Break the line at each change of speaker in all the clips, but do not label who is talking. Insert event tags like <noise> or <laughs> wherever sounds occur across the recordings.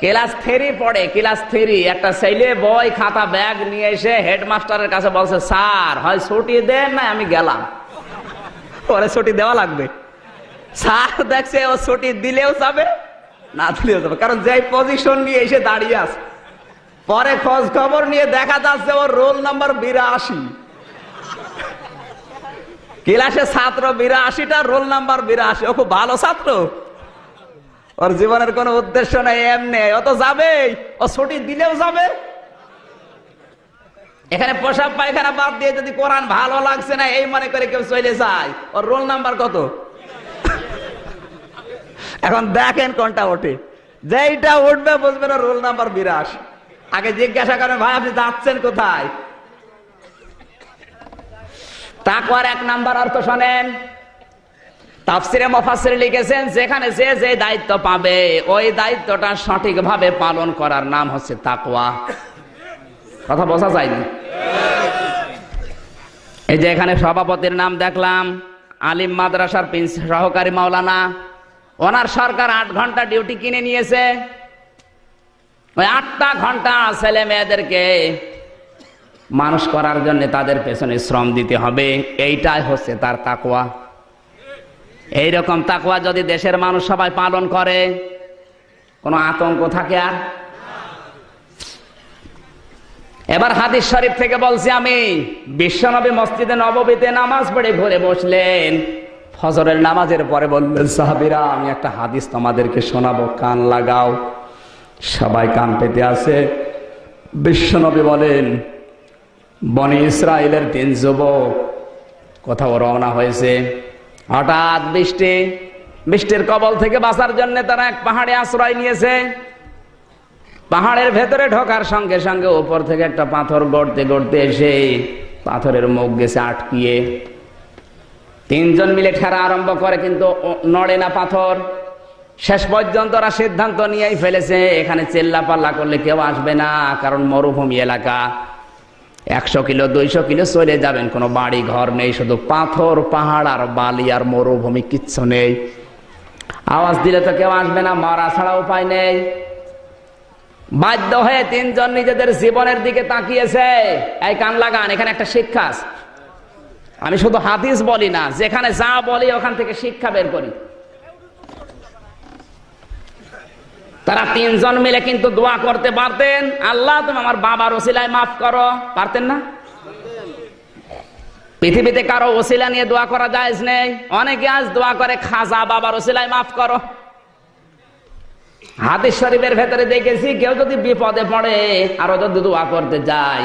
Class three পড়ে class three. একটা ছেলে বই খাতা ব্যাগ নিয়ে এসে হেডমাস্টারের কাছে বলছে স্যার হয় ছুটি দেন না আমি গেলাম। পরে ছুটি দেওয়া লাগবে। স্যার দেখছে ও ছুটি দিলেও যাবে না দিলেও যাবে। কারণ যে পজিশন নিয়ে এসে দাঁড়িয়ে আছে পরে খোঁজ খবর নিয়ে দেখা যাচ্ছে ওর রোল নাম্বার বিরাশি। ক্লাসে ছাত্র বিরাশিটা রোল নাম্বার বিরাশি। ও খুব ভালো ছাত্র। ওর জীবনের কোনো উদ্দেশ্য নেই এমনি ও তো যাবেই। ও ছুটি দিলেও যাবে। এখানে পোশাক পায়খানা বাদ দিয়ে যদি কোরআন ভালো লাগছে না, এই মনে করে কেউ চলে যায়। ওর রোল নাম্বার কত? এখন দেখেন কোনটা ওঠে। যেইটা উঠবে বুঝবেন ওর রোল নাম্বার বিরাশ আগে জিজ্ঞাসা করেন, ভাই, আপনি যাচ্ছেন কোথায়? তাকওয়ার এক নাম্বার অর্থ শোনেন তাফসিরে মফাসির লিখেছেন, যেখানে যে যে দায়িত্ব পাবে, ওই দায়িত্বটা সঠিকভাবে পালন করার নাম হচ্ছে তাকওয়া। কথা বোঝা যায়নি? এই যে এখানে সভাপতির নাম দেখলাম, আলিম মাদ্রাসার সহকারী মাওলানা। ওনার সরকার আট ঘণ্টা ডিউটি কিনে নিয়েছে। ওই আটটা ঘণ্টা ছেলে মেয়েদেরকে মানুষ করার জন্য তাদের পেছনে শ্রম দিতে হবে, এইটাই হচ্ছে তার তাকওয়া। এইরকম তাকওয়া যদি দেশের মানুষ সবাই পালন করে, কোনো আতঙ্ক থাকে আর? এবার হাদিস শরীফ থেকে বলছি আমি, বিশ্বনবী মসজিদে নববীতে নামাজ পড়ে ঘুরে বসলেন, ফজরের নামাজের পরে বললেন, সাহাবিরা, আমি একটা হাদিস তোমাদেরকে শোনাবো, কান লাগাও। সবাই কান পেতে আছে। বিশ্বনবী বলেন, বনি ইসরায়েলের তিন যুবক কোথাও রওনা হয়েছে। হঠাৎ বৃষ্টি, বৃষ্টির কবল থেকে বাঁচার জন্য তারা এক পাহাড়ে আশ্রয় নিয়েছে। পাহাড়ের ভেতরে ঢোকার সঙ্গে সঙ্গে উপর থেকে একটা পাথর গড়তে গড়তে এসে পাথরের মুখ গেছে আটকিয়ে। তিনজন মিলে ঠেরা আরম্ভ করে কিন্তু নড়ে না পাথর। শেষ পর্যন্ত ওরা সিদ্ধান্ত নিয়েই ফেলেছে, এখানে চেল্লা পাল্লা করলে কেউ আসবে না, কারণ মরুভূমি এলাকা। একশো কিলো, দুইশো কিলো চলে যাবেন। কোনো বাড়ি ঘর নেই, শুধু পাথর, পাহাড় আর বালি আর মরুভূমি, কিচ্ছু নেই। আওয়াজ দিলে তো কেউ আসবে না, মারা ছাড়া উপায় নেই। বাধ্য হয়ে তিনজন নিজেদের জীবনের দিকে তাকিয়েছে। এই কান লাগান, এখানে একটা শিক্ষা আমি শুধু হাদিস বলি না, যেখানে যা বলি ওখান থেকে শিক্ষা বের করি। তারা তিনজন মিলে কিন্তু দোয়া করতে পারতেন। আল্লাহ, তুমি আমার বাবার ওসিলায় মাফ করো। পারতেন না? পৃথিবীতে কারও ওসিলা নিয়ে দোয়া করা যায় নেই। অনেকে আজ দোয়া করে, খাজা বাবার ওসিলায় মাফ করো। হাদিস শরীফের ভেতরে দেখেছি, কেউ যদি বিপদে পড়ে, আরও যদি দোয়া করতে যায়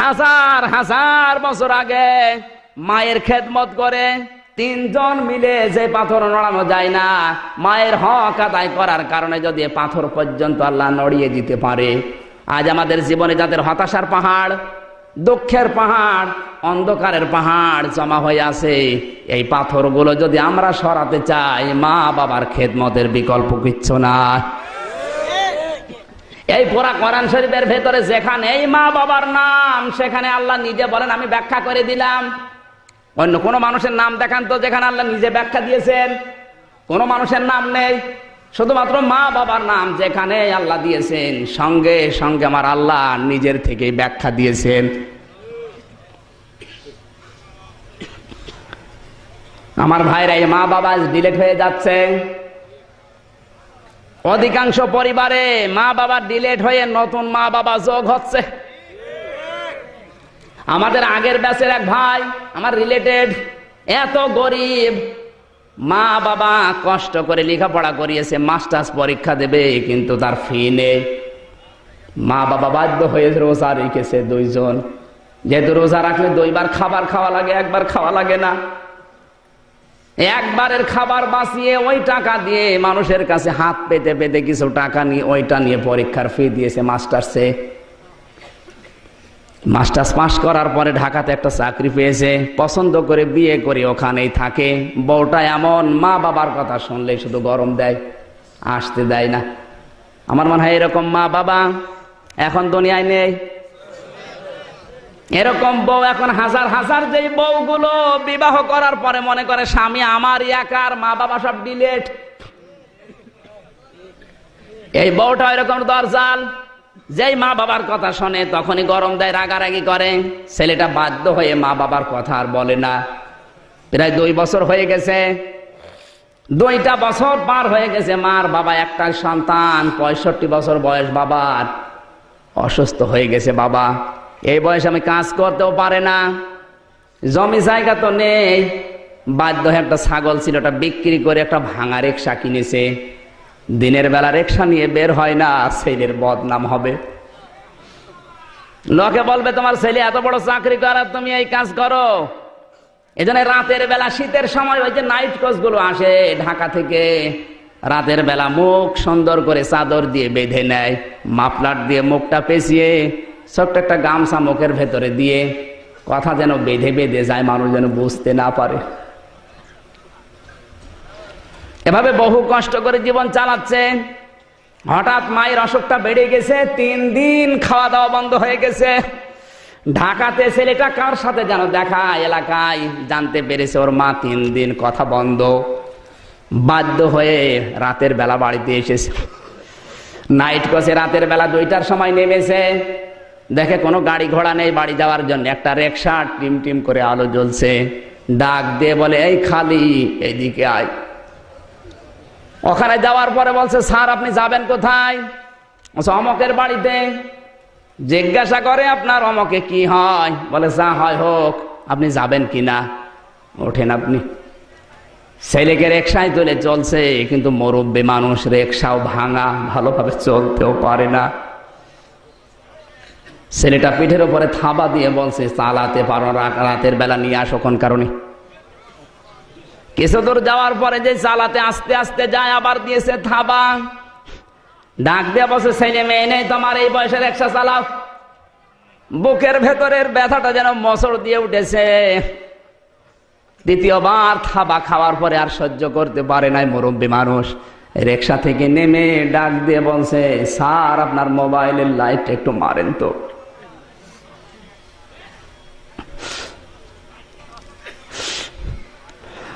হাজার হাজার বছর আগে মায়ের খেদমত করে তিনজন মিলে যে পাথর নড়ানো যায় না, মায়ের হক আদায় করার কারণে যদি পাথর পর্যন্ত আল্লাহ নড়িয়ে দিতে পারে। আজ আমাদের জীবনে যাদের হতাশার পাহাড়, দুঃখের পাহাড়, অন্ধকারের পাহাড় জমা হয়ে আছে, এই পাথরগুলো যদি আমরা সরাতে চাই মা বাবার খেদমতের বিকল্প কিচ্ছু না। এই পোড়া কোরআন শরীফের ভেতরে যেখানে এই মা বাবার নাম, সেখানে আল্লাহ নিজে বলেন, আমি ব্যাখ্যা করে দিলাম। অন্য কোন মানুষের নাম দেখান তো, যেখানে আল্লাহ নিজে ব্যাখ্যা দিয়েছেন। কোন মানুষের নাম নেই। শুধুমাত্র মা বাবার নাম যেখানে আল্লাহ দিয়েছেন। সঙ্গে সঙ্গে আমার আল্লাহ নিজের থেকেই ব্যাখ্যা দিয়েছেন। আমার ভাইরা, এই মা বাবা ডিলেট হয়ে যাচ্ছে। অধিকাংশ পরিবারে মা বাবা ডিলেট হয়ে নতুন মা বাবা যোগ হচ্ছে। আমাদের আগের ব্যাচের এক ভাই, আমার রিলেটেড এত গরিব। মা বাবা কষ্ট করে লেখাপড়া করিয়েছে মাস্টার্স পরীক্ষা দেবে, কিন্তু তার ফি নেই। মা বাবা বাধ্য হয়ে রোজা রেখেছে দুইজন। যেহেতু রোজা রাখলে দুইবার খাবার খাওয়া লাগে, একবার খাওয়া লাগে না। একবারের খাবার বাঁচিয়ে ওই টাকা দিয়ে মানুষের কাছে হাত পেতে পেতে কিছু টাকা নিয়ে ওইটা নিয়ে পরীক্ষার ফি দিয়েছে মাস্টার্সে মাস্টার্স পাস করার পরে ঢাকাতে একটা চাকরি পেয়েছে, পছন্দ করে বিয়ে করে ওখানেই থাকে। বউটা এমন মা বাবার কথা শুনলেই শুধু গরম দেয়, আসতে দেয় না। আমার মনে হয় এরকম মা বাবা এখন দুনিয়ায় নেই। এরকম বউ এখন হাজার হাজার যে বউগুলো বিবাহ করার পরে মনে করে স্বামী আমার একার, মা বাবা সব ডিলেট। এই বউটা এরকম দরজাল, যেই মা বাবার কথা শোনে তখনই গরম দেয়, রাগারাগি করে। ছেলেটা বাধ্য হয়ে মা বাবার কথা আর বলে না। প্রায় দুই বছর হয়ে গেছে। দুইটা বছর পার হয়ে গেছে, মার বাবা একটা সন্তান, পঁয়ষট্টি বছর বয়স বাবার। অসুস্থ হয়ে গেছে বাবা। এই বয়সে আমি কাজ করতেও পারে না। জমি জায়গা তো নেই। বাধ্য হয়ে একটা ছাগল ছিল, ওটা বিক্রি করে একটা ভাঙা রিক্সা কিনেছে। দিনের বেলা রিক্সা নিয়ে বের হয় না ছেলের বদনাম হবে। লোকে বলবে, তোমার ছেলে এত বড় চাকরি করার তুমি এই কাজ করো। এজন্য রাতের বেলা, শীতের সময় ওই যে নাইট কোচগুলো আসে ঢাকা থেকে, রাতের বেলা মুখ সুন্দর করে চাদর দিয়ে বেঁধে নেয়, মাফলার দিয়ে মুখটা পেঁচিয়ে ছোট্ট একটা গামছা মুখের ভেতরে দিয়ে কথা যেন বেঁধে বেঁধে যায়, মানুষ যেন বুঝতে না পারে। এভাবে বহু কষ্ট করে জীবন চালাচ্ছে। হঠাৎ মায়ের অসুখটা বেড়ে গেছে, তিন দিন খাওয়া দাওয়া বন্ধ হয়ে গেছে। ঢাকাতে ছেলেটা কার সাথে যেন দেখা, এলাকায় জানতে পেরেছে ওর মা তিন দিন কথা বন্ধ। বাধ্য হয়ে রাতের বেলা বাড়িতে এসেছে। নাইট কোচে রাতের বেলা দুইটার সময় নেমেছে। দেখে কোনো গাড়ি ঘোড়া নেই বাড়ি যাওয়ার জন্য। একটা রিক্সা টিম টিম করে আলো জ্বলছে। ডাক দিয়ে বলে, এই খালি, এইদিকে আয়। ওখানে যাওয়ার পরে বলছে, স্যার, আপনি যাবেন কোথায়? অমকের বাড়িতে। জিজ্ঞাসা করে, আপনার অমকে কি হয়? বলে, যা হয় হোক, আপনি যাবেন কি না? ওঠেন আপনি। ছেলেকে রেকশায় তুলে চলছে, কিন্তু মুরব্বী মানুষ রেকশাও ভাঙা, ভালোভাবে চলতেও পারে না। ছেলেটা পিঠের উপরে থাবা দিয়ে বলছে, চালাতে পারো রাতের বেলা নিয়ে আসো কোন কারণে? কিছু দূর যাওয়ার পরে যে চালাতে আস্তে আস্তে যায়, আবার দিয়েছে থাবা। ডাক দিয়ে বসে ছেলে মেয়ে নেই তোমার, এই বয়সের রিক্সা চালাও। বুকের ভেতরের ব্যথাটা যেন মসর দিয়ে উঠেছে। দ্বিতীয়বার থাবা খাওয়ার পরে আর সহ্য করতে পারে নাই মুরব্বী মানুষ। রিক্সা থেকে নেমে ডাক দিয়ে বলছে, স্যার, আপনার মোবাইলের লাইটটা একটু মারেন তো।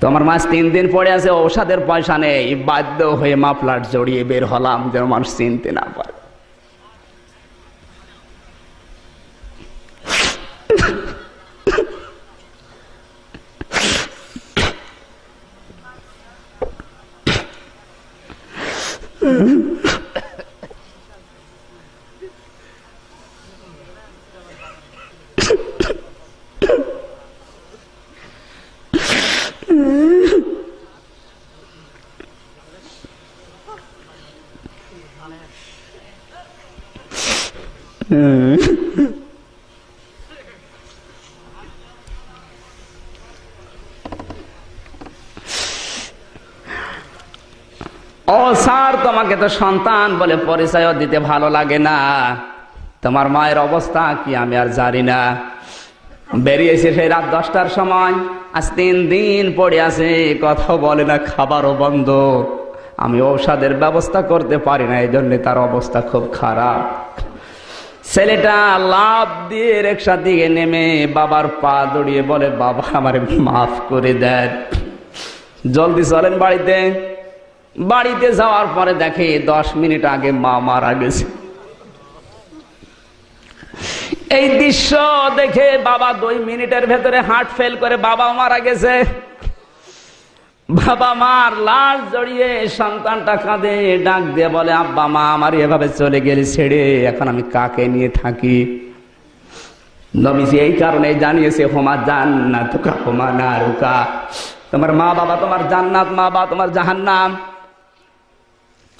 তো আমার মাছ তিন দিন পড়ে আছে, ঔষধের পয়সা নেই বাধ্য হয়ে মাফলার জড়িয়ে বের হলাম, যেন মানুষ চিনতে না পারে Mm-hmm. <laughs> তোমাকে তো সন্তান বলে পরিচয় দিতে ভালো লাগে না। তোমার মায়ের অবস্থা কি আমি আর জানি না। বেরিয়েছে সেই রাত দশটার সময় আজ তিন দিন পড়ে আছে, কথা বলে না, খাবারও বন্ধ। আমি ঔষধের ব্যবস্থা করতে পারি না এই জন্য তার অবস্থা খুব খারাপ। ছেলেটা লাভ দিয়ে রিক্সা দিকে নেমে বাবার পা দড়িয়ে বলে, বাবা, আমার মাফ করে দেন। জলদি চলেন বাড়িতে। বাড়িতে যাওয়ার পরে দেখে দশ মিনিট আগে মা মারা গেছে। এই দৃশ্য দেখে বাবা দুই মিনিটের ভেতরে হার্ট ফেল করে বাবা মারা গেছে। বাবা মার লাশ জড়িয়ে সন্তানটা কাঁদে, ডাক দিয়ে বলে, আব্বা মা, আমার এভাবে চলে গেলে ছেড়ে, এখন আমি কাকে নিয়ে থাকি? নবীজি এই কারণে জানিয়েছে, হোমা জান্নাত হোমা না রুকা তোমার মা বাবা তোমার জান্নাত মা বাবা তোমার জাহান্নাম।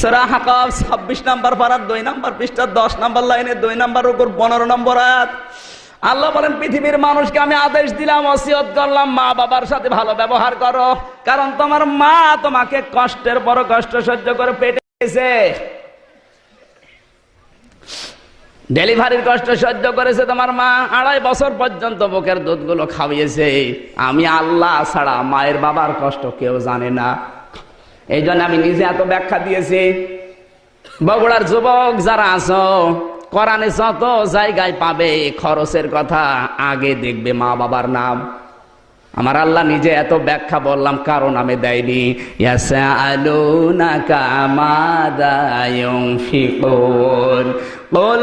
সূরা হাকাব 26 নাম্বার পারার 2 নাম্বার পৃষ্ঠার 10 নাম্বার লাইনে 2 নাম্বার উপর 15 নম্বর আল্লাহ পৃথিবীর মানুষকে আমি আদেশ দিলাম, ওসিয়ত করলাম, মা বাবার সাথে ভালো ব্যবহার করো। কারণ তোমার মা তোমাকে কষ্টের বড় কষ্ট সহ্য করে পেটেছে ডেলিভারির কষ্ট সহ্য করেছে তোমার মা, আড়াই বছর পর্যন্ত বুকের দুধগুলো খাওয়িয়েছে আমি আল্লাহ ছাড়া মায়ের বাবার কষ্ট কেউ জানে না। এই জন্য আমি নিজে এত ব্যাখ্যা দিয়েছি। বগুড়ার যুবক যারা আছো, কোরআনে যত জায়গায় পাবে খরচের কথা আগে দেখবে মা বাবার নাম। আমার আল্লাহ নিজে এত ব্যাখ্যা বললাম কারণ আমি দেয়নি। ইউনফিকুন قل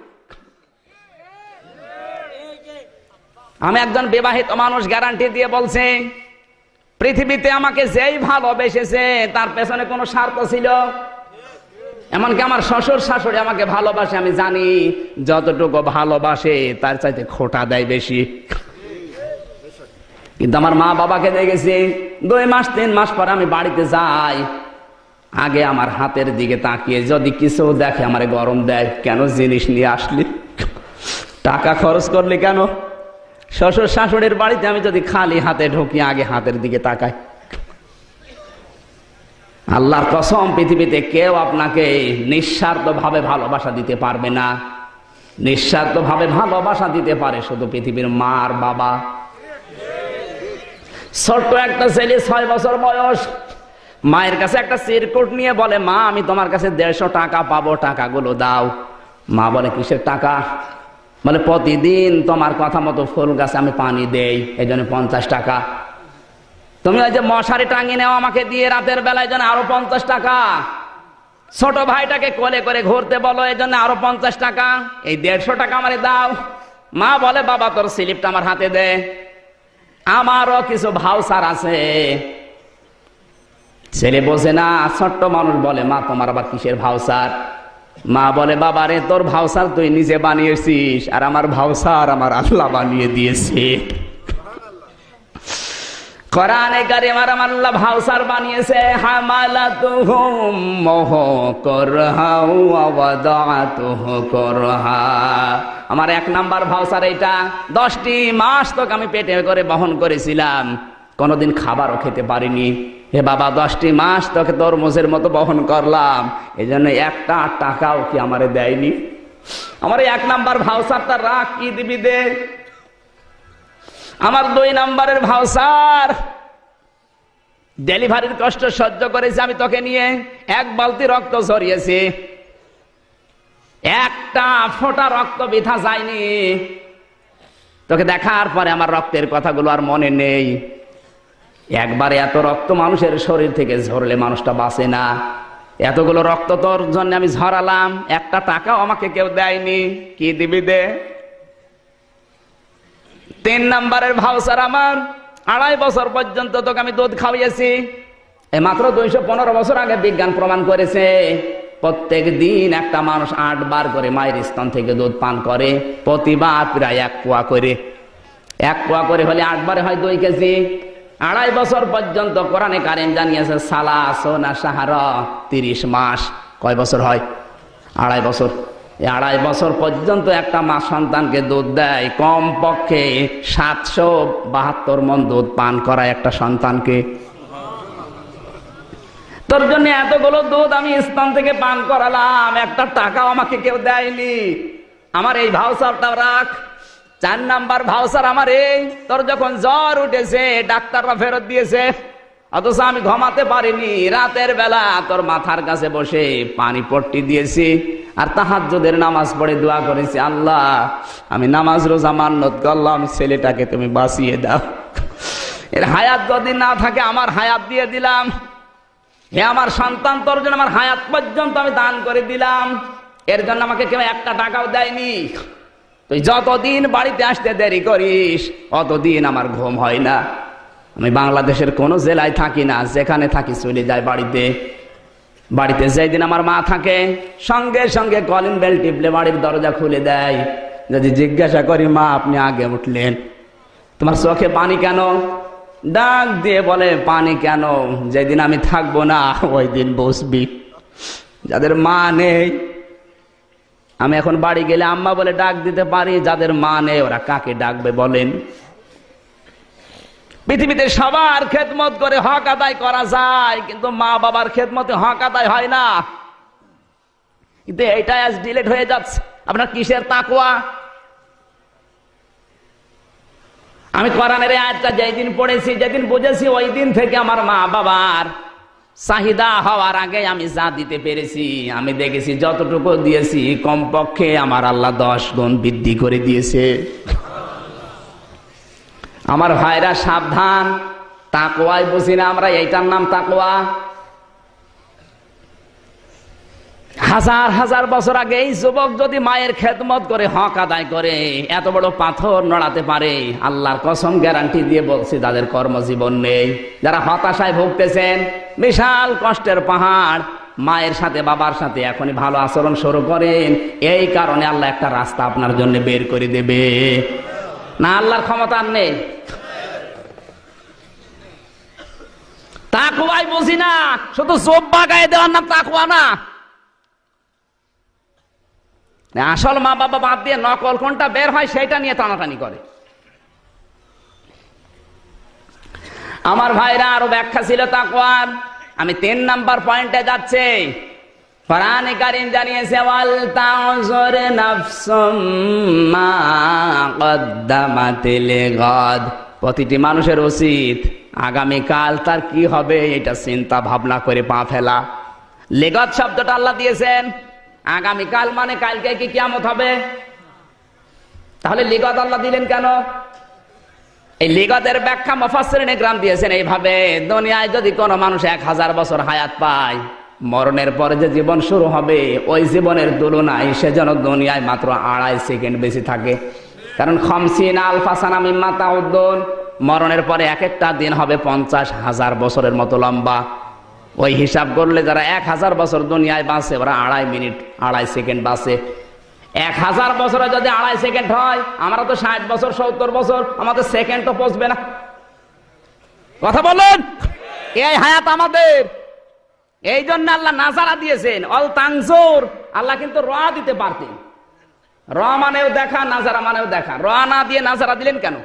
আমি একজন বিবাহিত মানুষ গ্যারান্টি দিয়ে বলছে, পৃথিবীতে আমাকে যেই ভালোবেসেছে, তার পেছনে কোনো স্বার্থ ছিল? এমনকি আমার শ্বশুর শাশুড়ি আমাকে ভালোবাসে, আমি জানি যতটুকু ভালোবাসে, তার চাইতে খোটা দেয় বেশি। কিন্তু আমার মা বাবাকে দেখেছি, দুই মাস, তিন মাস পর আমি বাড়িতে যাই, আগে আমার হাতের দিকে তাকিয়ে, যদি কিছু দেখে আমার গরম দেয়, কেন জিনিস নিয়ে আসলি? টাকা খরচ করলি কেন? শ্বশুর শাশুড়ির বাড়িতে আমি যদি খালি হাতে ঢুকি, আগে হাতের দিকে তাকাই। আল্লাহর কসম, পৃথিবীতে কেউ আপনাকে নিঃস্বার্থ ভাবে ভালোবাসা দিতে পারবে না। নিঃস্বার্থ ভাবে ভালোবাসা দিতে পারে শুধু পৃথিবীর মা আর বাবা। ছোট্ট একটা ছেলে, ছয় বছর বয়স। মায়ের কাছে একটা চিরকুট নিয়ে বলে, মা, আমি তোমার কাছে দেড়শো টাকা পাবো, টাকাগুলো দাও। মা বলে, কিসের টাকা? বলে, প্রতিদিন তোমার কথা মতো ফুল গাছে আমি পানি দেই, এই জন্য পঞ্চাশ টাকা। তুমি ওই যে মশারি টাঙিয়ে নেও আমাকে দিয়ে রাতের বেলায় জন্য আরও পঞ্চাশ টাকা। ছোট ভাইটাকে কোলে করে ঘুরতে বলো, এই জন্য আরও পঞ্চাশ টাকা। এই দেড়শো টাকা আমারে দাও। মা বলে, বাবা, তোর স্লিপটা আমার হাতে দে। আমারও কিছু ভাউসার আছে। ছেলে বোঝে না, ছোট্ট মানুষ বলে, মা, তোমার আবার কিসের ভাউসার মা বলে বাবা রে তোর ভাউসার তুই নিজে বানিয়েছিস, আর আমার ভাউসার আমার আল্লাহ বানিয়ে দিয়েছে। কোরআনে কারিমার আল্লাহ ভাউসার বানিয়েছে, হামালাতুহুম মোহ করহা ওয়া ওয়াদাতুহু আমার এক নাম্বার ভাউসার এটা দশটি মাস তোকে আমি পেটে করে বহন করেছিলাম, কোনোদিন খাবারও খেতে পারিনি। হে বাবা, দশটি মাস তোকে তরমুজের মতো বহন করলাম। এই জন্য একটা টাকাও কি আমারে দেয়নি? আমার এক নাম্বার ভাউসারটা রাখ, কি দিবি দে? আমার দুই নাম্বারের ভাউসার ডেলিভারির কষ্ট সহ্য করেছি আমি তোকে নিয়ে। এক বালতি রক্ত ছড়িয়েছি একটা ফোঁটা রক্ত বিথা যায়নি। তোকে দেখার পরে আমার রক্তের কথাগুলো আর মনে নেই। একবারে এত রক্ত মানুষের শরীর থেকে ঝরলে মানুষটা বাঁচে না। এতগুলো রক্ত তোর জন্য আমি ঝরালাম, একটা টাকাও আমাকে কেউ দেয়নি। কি দিবি দে? তিন নাম্বারের ভাউসার আমার, আড়াই বছর পর্যন্ত তোকে আমি দুধ খাওয়াইয়েছি। এই মাত্র দুইশো পনেরো বছর আগে বিজ্ঞান প্রমাণ করেছে, প্রত্যেক দিন একটা মানুষ আট বার করে মায়ের স্তন থেকে দুধ পান করে, প্রতিবার প্রায় এক পোয়া করে। এক পোয়া করে হলে আটবারে হয় দুই কেজি। আড়াই বছর পর্যন্ত কোরআনে কারেন জানিয়েছে, সালা, সোনা, সাহারা, তিরিশ মাস। কয় বছর হয়? আড়াই বছর। এই আড়াই বছর পর্যন্ত একটা মা সন্তানকে দুধ দেয় কম পক্ষে সাতশো বাহাত্তর মন দুধ পান করায় একটা সন্তানকে। তোর জন্য এতগুলো দুধ আমি স্থান থেকে পান করালাম, একটা টাকাও আমাকে কেউ দেয়নি। আমার এই ভাউসারটাও রাখ। চার নাম্বার ভাউসার আমার এই। তোর যখন জ্বর উঠেছে ডাক্তাররা ফেরত দিয়েছে। অথচ আমি ঘুমাতে পারিনি। রাতের বেলা তোর মাথার কাছে বসে পানি পট্টি দিয়েছি আর তাহাজ্জুদের নামাজ পড়ে দোয়া করেছি। আল্লাহ, আমি নামাজ রোজা মান্নত করলাম, ছেলেটাকে তুমি বাঁচিয়ে দাও। এর হায়াত যদি না থাকে, আমার হায়াত দিয়ে দিলাম। হে আমার সন্তান, তোর জন্য আমার হায়াত পর্যন্ত আমি দান করে দিলাম। এর জন্য আমাকে কেউ একটা টাকাও দেয়নি। তুই যতদিন বাড়িতে আসতে দেরি করিস, অতদিন আমার ঘুম হয় না। আমি বাংলাদেশের কোনো জেলায় থাকি না, যেখানে থাকি চলে যায় বাড়িতে। বাড়িতে যেদিন আমার মা থাকে, সঙ্গে সঙ্গে কলিং বেল টিপলে বাড়ির দরজা খুলে দেয়। যদি জিজ্ঞাসা করি, মা, আপনি আগে উঠলেন। তোমার চোখে পানি কেন? ডাক দিয়ে বলে, পানি কেন? যেদিন আমি থাকব না, ওই দিন বসবি। যাদের মা নেই আমি এখন বাড়ি গেলে আম্মা বলে, ডাক দিতে পারি? যাদের মা নেই, ওরা কাকে ডাকবে বলেন। পৃথিবীতে সবার খেদমত করে হক আদায় করা যায়, কিন্তু মা বাবার খেদমতে হক আদায় হয় না। কিন্তু এইটা আজ ডিলেট হয়ে যাচ্ছে। আপনার কিসের তাকুয়া আমি কোরআনের আয়াতটা যেদিন পড়েছি, যেদিন বুঝেছি, ওই দিন থেকে আমার মা বাবার চাহিদা হওয়ার আগে আমি যা দিতে পেরেছি, আমি দেখেছি যতটুকু দিয়েছি, কমপক্ষে আমার আল্লাহ দশ গুণ বৃদ্ধি করে দিয়েছে। আমার ভাইরা সাবধান তাকোয়ায় বুঝি না আমরা, এইটার নাম তাকোয়া হাজার হাজার বছর আগে এই যুবক যদি মায়ের খেদমত করে, হক আদায় করে, এত বড় পাথর নড়াতে পারে, আল্লাহর কসম গ্যারান্টি দিয়ে বলছি তাদের কর্মজীবন নেই, যারা হতাশায় ভুগতেছেন, বিশাল কষ্টের পাহাড়, মায়ের সাথে, বাবার সাথে এখনই ভালো আচরণ শুরু করেন, এই কারণে আল্লাহ একটা রাস্তা আপনার জন্য বের করে দেবে। না, আল্লাহর ক্ষমতা নেই। তাকুয়াই বুঝি না, শুধু জোব্বা গায়ে দেওয়ার নাম তাকুয়া না। আসল মা বাবা বাদ দিয়ে নকল কোনটা বের হয় সেটা নিয়ে টানাটানি করে। আমার ভাইরা আরও ব্যাখ্যা ছিল তাকওয়ার। আমি তিন নাম্বার পয়েন্টে যাচ্ছে। কোরআনে কারীম জানিয়েছে, ওয়াল তাউজুর নাফসুম মা কদ্দামাত লিগাদ প্রতিটি মানুষের উচিত আগামী কাল তার কি হবে এটা চিন্তা ভাবনা করে পা ফেলা। লেগত শব্দটা আল্লাহ দিয়েছেন আগামীকাল মানে কালকে কি কিয়ামত হবে? তাহলে লিগত আল্লাহ দিলেন কেন? এই লিগতের ব্যাখ্যা মফাসরিন গ্রাম দিয়েছেন এইভাবে, দুনিয়ায় যদি কোনো মানুষ এক হাজার বছর হায়াত পায়, মরণের পরে যে জীবন শুরু হবে, ওই জীবনের তুলনায় সে যেন দুনিয়ায় মাত্র আড়াই সেকেন্ড বেশি থাকে। কারণ খমসিন আলফাসানা মিম্মা তাউদ্দুন, মরণের পরে এক একটা দিন হবে পঞ্চাশ হাজার বছরের মতো লম্বা। ওই হিসাব করলে যারা এক হাজার বছর দুনিয়ায় বাঁচে, ওরা আড়াই মিনিট, আড়াই সেকেন্ড বাঁচে। এক হাজার বছরে যদি আড়াই সেকেন্ড হয়, আমরা তো ষাট বছর, সত্তর বছর, আমাদের সেকেন্ড তো পৌঁছবে না। কথা বলুন? এই হায়াত আমাদের। এই জন্য আল্লাহ নাজারা দিয়েছেন, অল তাংজোর আল্লাহ কিন্তু র দিতে পারতেন। র মানেও দেখা, নাজারা মানেও দেখা। র না দিয়ে নাজারা দিলেন কেন?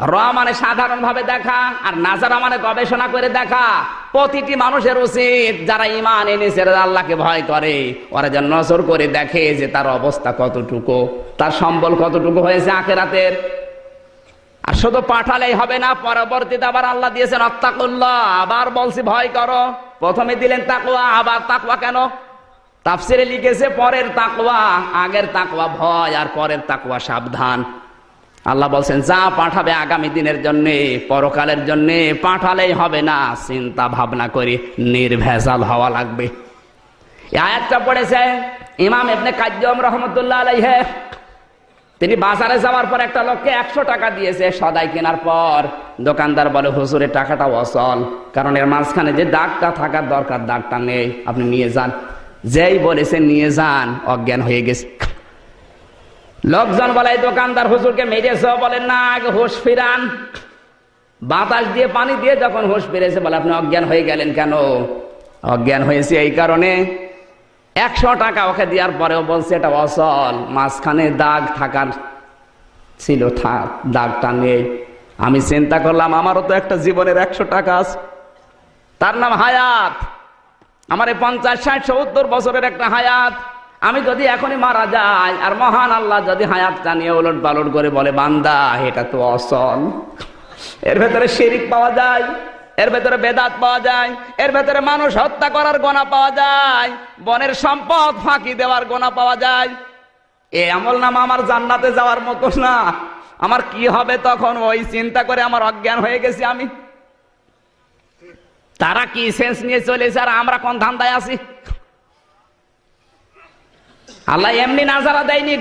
র মানে সাধারণ ভাবে দেখা আর নাজারা মানে গবেষণা করে দেখা। প্রতিটি মানুষের উচিত যারা ইমান এনেছে আল্লাহকে ভয় করে। ওরা যেন নজর করে দেখে যে তার অবস্থা কতটুকু, তার সম্বল কতটুকু হয়েছে আখেরাতের। আর শুধু পাঠালেই হবে না, পরবর্তীতে আবার আল্লাহ দিয়েছেন অত্তাকুল্লাহ আবার বলছি ভয় করো। প্রথমে দিলেন তাকুয়া আবার তাকুয়া কেন? তাফসিরে লিখেছে, পরের তাকুয়া আগের তাকুয়া ভয় আর পরের তাকুয়া সাবধান। আল্লাহ বলছেন, যা পাঠাবে আগামী দিনের জন্য, পরকালের জন্য, পাঠালেই হবে না। চিন্তা ভাবনা করি, নির্ভেজাল হওয়া লাগবে। আয়াতটা পড়েছে ইমাম এমনি কাজ্যম রহমতুল্লাহ আলাইহে। তিনি বাজারে যাওয়ার পর একটা লোককে একশো টাকা দিয়েছে সদাই কেনার পর। দোকানদার বলে হুজুরের টাকাটা অসল কারণ এর মাঝখানে যে দাগটা থাকার দরকার, দাগটা নেই। আপনি নিয়ে যান। যেই বলেছে, নিয়ে যান। অজ্ঞান হয়ে গেছে। লোকজন বলে, "এই দোকানদার হুজুরকে মেরেছ। বলেন, না, আগে হোশ ফিরান। বাতাস দিয়ে, পানি দিয়ে যখন হোশ ফিরেছে, বলে, আপনি অজ্ঞান হয়ে গেলেন কেন? অজ্ঞান হয়েছে এই কারণে একশো টাকা ওকে দেওয়ার পরেও বলছে, এটা অসল মাঝখানে দাগ থাকার ছিল দাগটা নেই। আমি চিন্তা করলাম, আমারও তো একটা জীবনের একশো টাকা আছে। তার নাম হায়াত। আমার এই পঞ্চাশ, ষাট, সত্তর বছরের একটা হায়াত। আমি যদি এখনই মারা যাই, আর মহান আল্লাহ যদি হায়াতটা নিয়ে ওলট পালট করে বলে, বান্দা, এটা তো অসল। এর ভেতরে শিরিক পাওয়া যায়, এর ভেতরে বেদাত পাওয়া যায়, এর ভেতরে মানুষ হত্যা করার গোনা পাওয়া যায়, বনের সম্পদ ফাঁকি দেওয়ার গোনা পাওয়া যায়। এ আমল নাম আমার জান্নাতে যাওয়ার মতো না। আমার কি হবে তখন? ওই চিন্তা করে আমার অজ্ঞান হয়ে গেছি আমি। তারা কি সেন্স নিয়ে চলেছে? আর আমরা কোন ধান্দায় আছি? আল্লাহ এমনি নাজারা দেয়নি